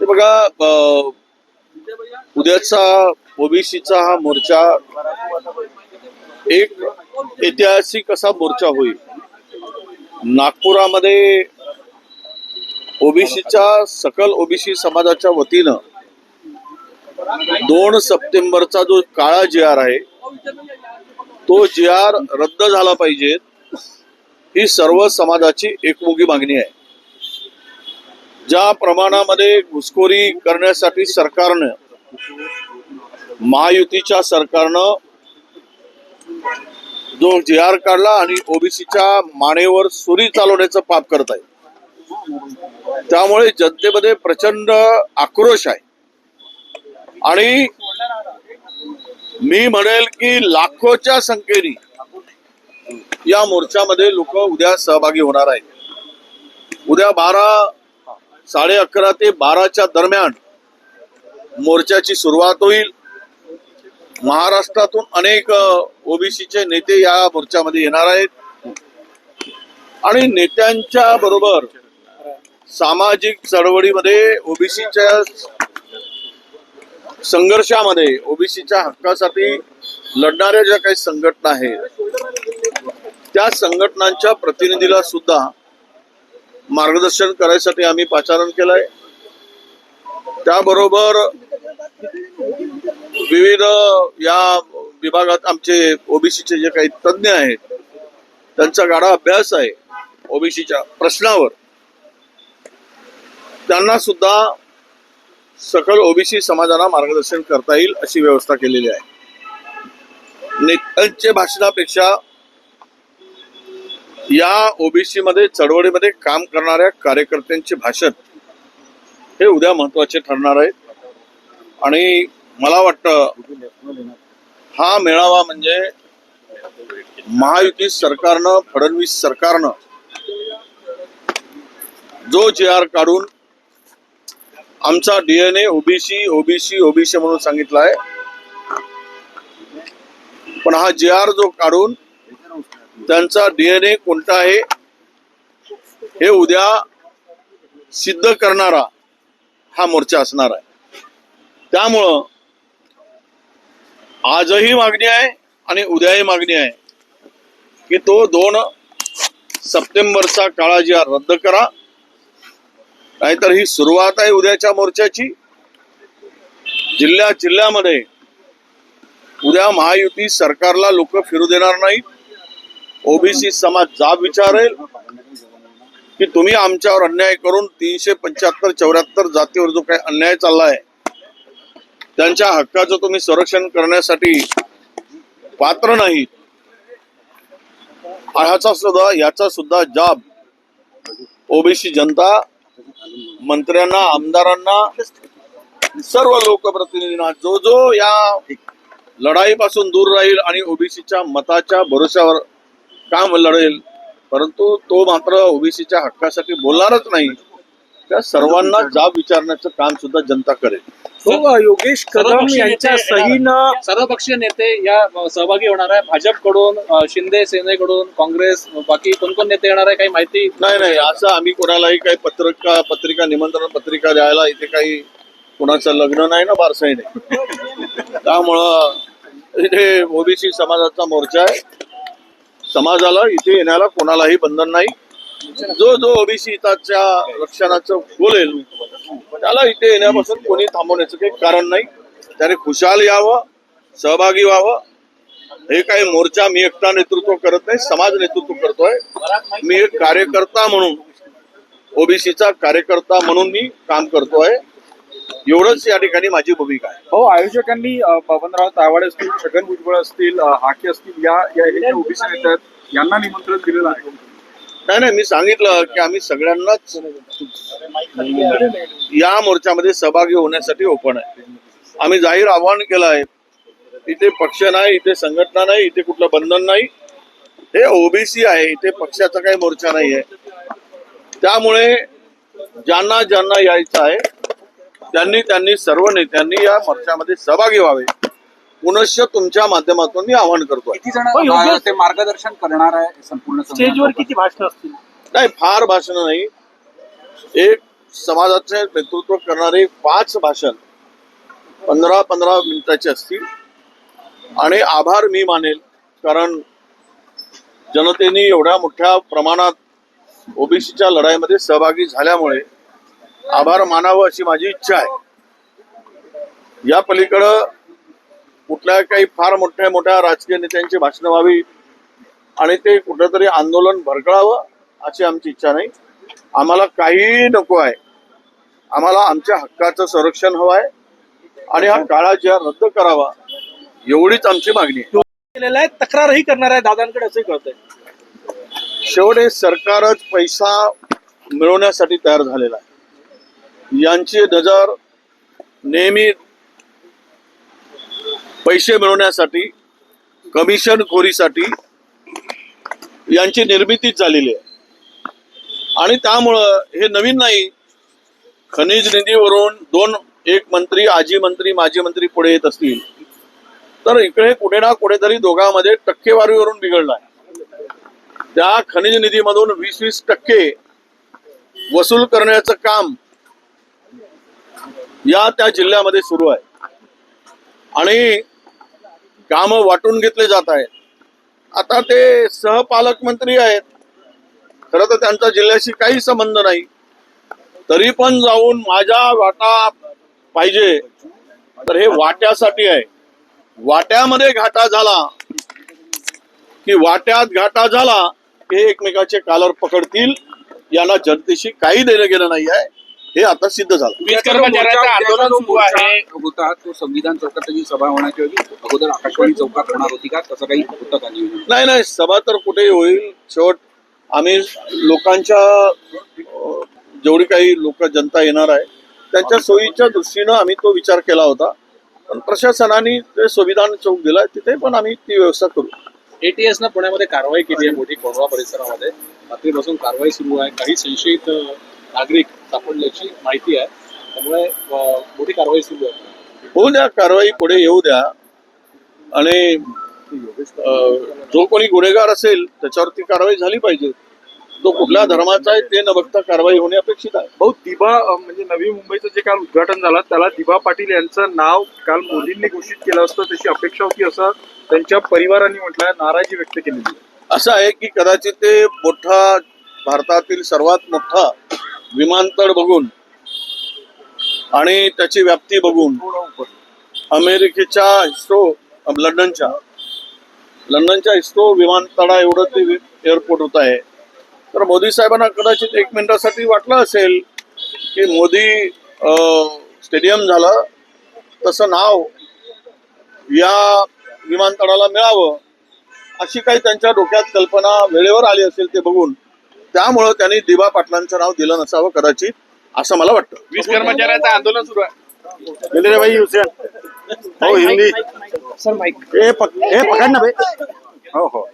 ते बघा उद्याचा ओबीसीचा हा मोर्चा एक ऐतिहासिक असा मोर्चा होईल. नागपुरामध्ये ओबीसीच्या सकल ओबीसी समाजाच्या वतीनं दोन सप्टेंबरचा जो काळा जी आर आहे तो जी आर रद्द झाला पाहिजे ही सर्व समाजाची एकमुखी मागणी आहे. ज्या प्रमाणामध्ये घुसखोरी करण्यासाठी सरकारनं महायुतीच्या सरकारनं जो जे आर काढला आणि ओबीसीच्या मानेवर सुरी चालवण्याचं पाप करत आहे. त्यामुळे जनतेमध्ये प्रचंड आक्रोश आहे. आणि मी म्हणेल की लाखोच्या संख्येने या मोर्चामध्ये लोक उद्या सहभागी होणार आहेत. उद्या बारा साडे अकरा ते बाराच्या दरम्यान मोर्चाची सुरुवात होईल. महाराष्ट्रातून अनेक ओबीसीचे नेते या मोर्चामध्ये येणार आहेत. आणि नेत्यांच्या बरोबर सामाजिक चळवळीमध्ये ओबीसीच्या संघर्षामध्ये ओबीसीच्या हक्कासाठी लढणाऱ्या ज्या काही संघटना आहेत त्या संघटनांच्या प्रतिनिधीला सुद्धा मार्गदर्शन करायसाठी आम्ही पाचारण केलंय. त्याबरोबर विविध या विभागात आमचे ओबीसीचे जे काही तज्ज्ञ आहेत त्यांचा गाढा अभ्यास आहे ओबीसीच्या प्रश्नावर. त्यांना सुद्धा सकल ओबीसी समाजाला मार्गदर्शन करता येईल अशी व्यवस्था केलेली आहे. नेत्यांच्या भाषणापेक्षा या ओबीसी मध्ये चळवळीमध्ये काम करणाऱ्या कार्यकर्त्यांचे भाषण हे उद्या महत्त्वाचे ठरणार आहे. आणि मला वाटतं हा मेळावा म्हणजे महायुती सरकारनं फडणवीस सरकारनं जो जे आर काढून आमचा डीएनए ओबीसी ओबीसी ओबीसी म्हणून सांगितला आहे. पण हा जे आर जो काढून त्यांचा डीएनए कोणता आहे? हे उद्या सिद्ध करणारा हा मोर्चा असणार आहे. त्यामुळं आजही मागणी आहे आणि उद्याही मागणी आहे की तो दोन सप्टेंबरचा काळा जी रद्द करा. नाहीतर ही सुरुवात आहे उद्याच्या मोर्चाची. जिल्ह्या जिल्ह्यामध्ये उद्या महायुती सरकारला लोक फिरू देणार नाहीत. ओबीसी समाज जाब विचारेल की तुम्ही आमच्यावर अन्याय करून तीनशे पंच्याहत्तर चौऱ्याहत्तर जातीवर जो काही अन्याय चाललाय त्यांच्या हक्काचं तुम्ही संरक्षण करण्यासाठी पात्र नाहीत ह्याचा सुद्धा याचा सुद्धा जाब ओबीसी जनता मंत्र्यांना आमदारांना सर्व लोकप्रतिनिधींना जो जो या लढाईपासून दूर राहील आणि ओबीसीच्या मताच्या भरोश्यावर काम लढेल? परंतु तो मात्र ओबीसीच्या हक्कासाठी बोलणारच नाही. त्या सर्वांना जाब विचारण्याचं काम सुद्धा जनता करेल. हो योगेश कदम यांच्या नेते सहीनं सर्वपक्षीय नेते या सहभागी होणार आहे. भाजपकडून शिंदे सेनेकडून काँग्रेस बाकी कोण कोण नेते येणार आहे काही माहिती? नाही नाही असं आम्ही कोणालाही काही पत्रिका पत्रिका निमंत्रण पत्रिका द्यायला इथे काही कोणाचं लग्न नाही ना बारसाही नाही त्यामुळं इथे ओबीसी समाजाचा मोर्चा आहे. समाजाला इथे येण्याला कोणालाही बंधन नाही. जो जो ओबीसी हिताच्या रक्षणाचं बोलेल त्याला इथे येण्यापासून कोणी थांबवण्याचं काही कारण नाही. त्याने खुशाल यावं सहभागी व्हावं. हे काही मोर्चा मी एकटा नेतृत्व करत नाही समाज नेतृत्व करतोय. मी एक कार्यकर्ता म्हणून ओबीसीचा कार्यकर्ता म्हणून मी काम करतोय. एवढंच या ठिकाणी माझी भूमिका आहे. हो आयोजकांनी बबनराव तायवाडे असतील छगन भुजबळ असतील हाके असतील या ओबीसी नेते यांना निमंत्रण दिलेलं आहे. नाही नाही मी सांगितलं की आम्ही सगळ्यांनाच या मोर्चामध्ये सहभागी होण्यासाठी ओपन आहे. आम्ही जाहीर आवाहन केलं आहे. इथे पक्ष नाही इथे संघटना नाही इथे कुठलं बंधन नाही. हे ओबीसी आहे इथे पक्षाचा काही मोर्चा नाही आहे त्यामुळे ज्यांना ज्यांना यायचं आहे त्यांनी त्यांनी सर्व नेत्यांनी या मोर्चामध्ये सहभागी व्हावे. पुनश्च तुमच्या माध्यमातून मी आवाहन किती जण हो, अ, ते मार्गदर्शन करणार आहे संपूर्ण स्टेजवर किती भाषण असतील? नाही फार भाषण नाही. एक समाजाचे नेतृत्व करणारे पाच भाषण पंधरा पंधरा मिनिटाचे असतील. आणि आभार मी मानेल कारण जनतेने एवढ्या मोठ्या प्रमाणात ओबीसीच्या लढाईमध्ये सहभागी झाल्यामुळे आभार मानावं अशी माझी इच्छा आहे. या पलीकडं कुठल्या काही फार मोठ्या मोठ्या राजकीय नेत्यांची भाषणं व्हावी आणि ते कुठंतरी आंदोलन भरकळावं अशी आमची इच्छा नाही. आम्हाला काहीही नको आहे. आम्हाला आमच्या हक्काचं संरक्षण हवं आहे आणि हा काळा जिहा रद्द करावा एवढीच आमची मागणी आहे. केलेला आहे तक्रारही करणार आहे दादांकडे असंही कळतंय. शेवटे सरकारच पैसा मिळवण्यासाठी तयार झालेला आहे. यांची नजर नेहमी पैसे मिळवण्यासाठी कमिशन खोरीसाठी यांची निर्मितीच झालेली आहे. आणि त्यामुळं हे नवीन नाही खनिज निधीवरून दोन एक मंत्री आजी मंत्री माजी मंत्री पुढे येत असतील. तर इकडे कुठे ना कुठेतरी दोघांमध्ये टक्केवारीवरून बिघडलाय त्या खनिज निधीमधून वीस वीस टक्के वसूल करण्याचं काम या त्या जिल्ह्यामध्ये सुरू आहे. आणि काम वाटून घेतले जात आहेत. आता ते सहपालकमंत्री आहेत. खरं तर त्यांचा जिल्ह्याशी काही संबंध नाही. तरी पण जाऊन माझ्या वाटा पाहिजे. तर हे वाट्यासाठी आहे. वाट्यामध्ये घाटा झाला की वाट्यात घाटा झाला हे एकमेकाचे कालर पकडतील. यांना जनतेशी काही देणं गेलं नाही आहे. हे आता सिद्ध झालं. वीज कर्मचाऱ्यांचं आंदोलन सुरू आहे. होता. तो संविधान चौकात त्याची सभा होण्याच्या अगोदर आकाशवाणी चौकात होणार होती का? तसं काही होतं का नाही? नाही सभा तर कुठेही होईल. शेवट आम्ही लोकांच्या जेवढी काही लोक जनता येणार आहे त्यांच्या सोयीच्या दृष्टीनं आम्ही तो विचार केला होता. पण प्रशासनाने ते संविधान चौक दिलाय तिथे पण आम्ही ती व्यवस्था करू. एटीएस न पुण्यामध्ये कारवाई केली आहे मोठी कोंढवा परिसरामध्ये. रात्रीपासून कारवाई सुरू आहे. काही संशयित नागरिक सापडल्याची माहिती आहे. त्यामुळे मोठी कारवाई सुरू आहे. होऊ द्या कारवाई पुढे येऊ द्या. आणि जो कोणी गुन्हेगार असेल त्याच्यावरती कारवाई झाली पाहिजे. तो कुठल्या धर्माचा आहे ते न बघता कारवाई होणे अपेक्षित आहे. भाऊ दिबा अ, म्हणजे नवी मुंबईचं जे काल उद्घाटन झालं त्याला दिबा पाटील यांचं नाव काल मोदींनी घोषित केलं असतं. त्याची अपेक्षा होती असं त्यांच्या परिवारांनी म्हटलं नाराजी व्यक्त आहे. असं आहे की कदाचित ते मोठा भारतातील सर्वात मोठा विमानतळ बघून आणि त्याची व्याप्ती बघून अमेरिकेच्या इस्रो लंडनच्या. लंडनच्या इस्रो विमानतळा एवढं ते एअरपोर्ट होत आहे. तर मोदी साहेबांना कदाचित एक मिनिटासाठी वाटलं असेल की मोदी स्टेडियम झालं तसं नाव या विमानतळाला मिळावं अशी काही त्यांच्या डोक्यात कल्पना वेळेवर आली असेल ते बघून. त्यामुळं त्यांनी दिबा पाटलांचं नाव दिलं नसावं कदाचित असं मला वाटतं. वीज कर्मचाऱ्यांचं आंदोलन सुरू आहे. दिलेले भाई हुसेन. हो हिंदी. हे पकड ना भाई हो हो.